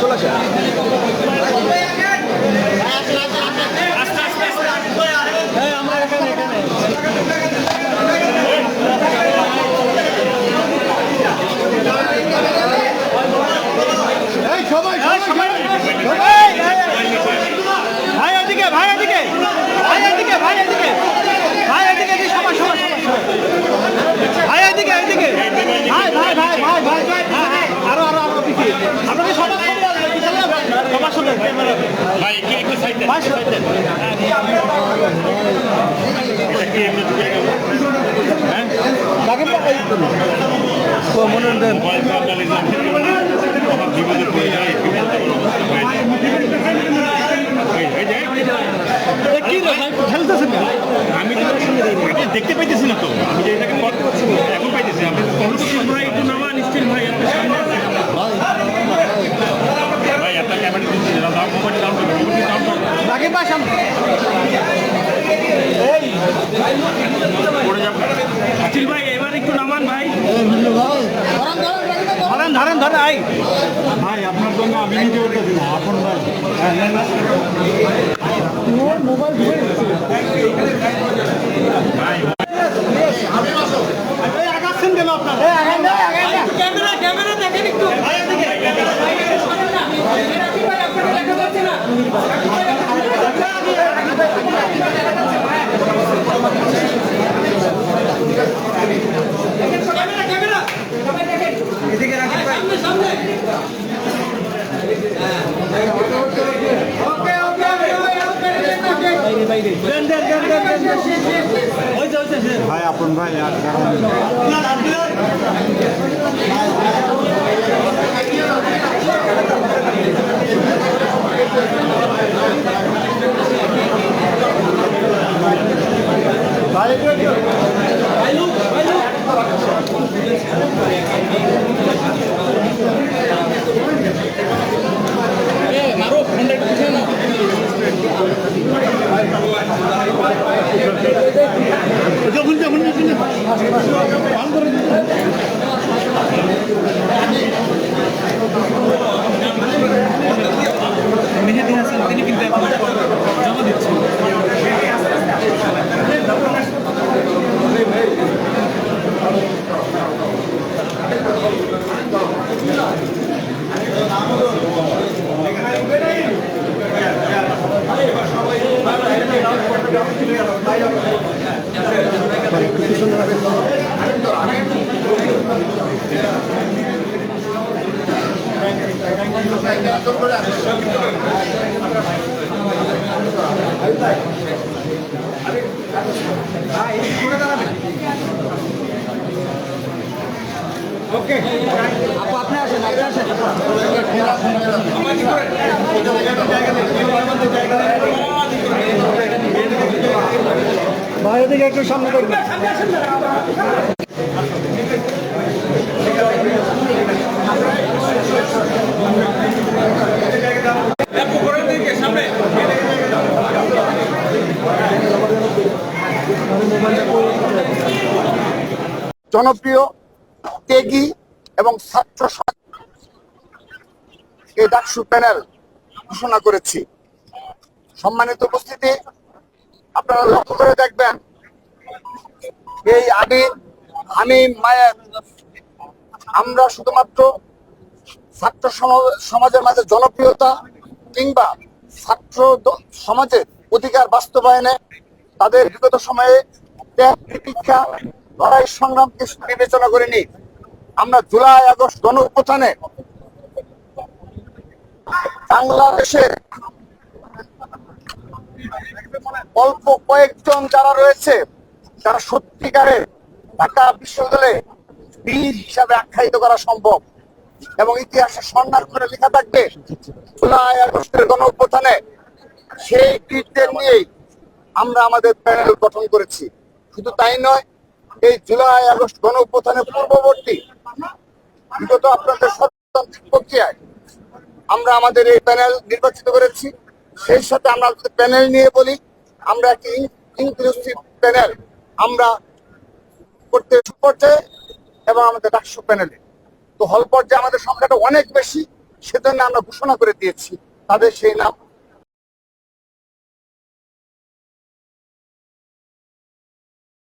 চলে আসে আমি দেখতে পাইতেছি না তো। আমি যে এটাকে করতে পারছি না, এখন পাইতেছি আপনি কন্ট্রোল ভাই একটু নামা নিশ্চয় ভাই আপনার সামনে আছে। ভাই আপনার ক্যামেরা দিচ্ছি দাও মোবাইল ডাউন করো মোবাইল ডাউন করো রাকিব ভাই সামনে পড়ে ভাই এবার একটু নামান ভাই। ধরেন ধরেন ধরেন ভাই ভাই আপনার জন্য আমি নিজে উঠতেছি না ভাই। এই ভাই আপন ভাই কারণ মেহেদি কিন্তু এখন জমা দিচ্ছেন বাইরে থেকে একটু সামনে দেখবেন জনপ্রিয়, ত্যাগী এবং ছাত্র এই ডাকসু প্যানেল ঘোষণা করেছি। সম্মানিত উপস্থিতি, আপনারা লক্ষ্য করে দেখবেন, এই আমি আমি মায়ের, আমরা শুধুমাত্র ছাত্র সম- সমাজের মাঝে জনপ্রিয়তা কিংবা ছাত্র সমাজের অধিকার বাস্তবায়নে তাদের বিগত সময়ে ত্যাগ প্রতীক্ষা লড়াই সংগ্রামকে বিবেচনা করিনি। আমরা জুলাই, আগস্ট গণ উত্থানে বাংলাদেশের অল্প কয়েকজন যারা রয়েছে, যারা সত্যিকারের ঢাকা বিশ্ববিদ্যালয়ে বীর হিসাবে আখ্যায়িত করা সম্ভব এবং ইতিহাসে স্বর্ণার করে লেখা থাকবে, জুলাই, আগস্টের গণ উত্থানে সেই বীরদের নিয়েই আমরা আমাদের প্যানেল গঠন করেছি। শুধু তাই নয় এই জুলাই, আগস্ট গণ পূর্ববর্তী বিগত আপনাদের সত্যতান্ত্রিক প্রক্রিয়ায় আমরা আমাদের এই প্যানেল নির্বাচিত করেছি। সেই সাথে আমরা প্যানেল নিয়ে বলি, আমরা একটি ইনক্লুসিভ প্যানেল আমরা করতে পর্যায়ে এবং আমাদের ডাকসু প্যানেলে। তো হল পর্যায়ে আমাদের সংখ্যাটা অনেক বেশি, সেজন্য আমরা ঘোষণা করে দিয়েছি তাদের সেই নাম।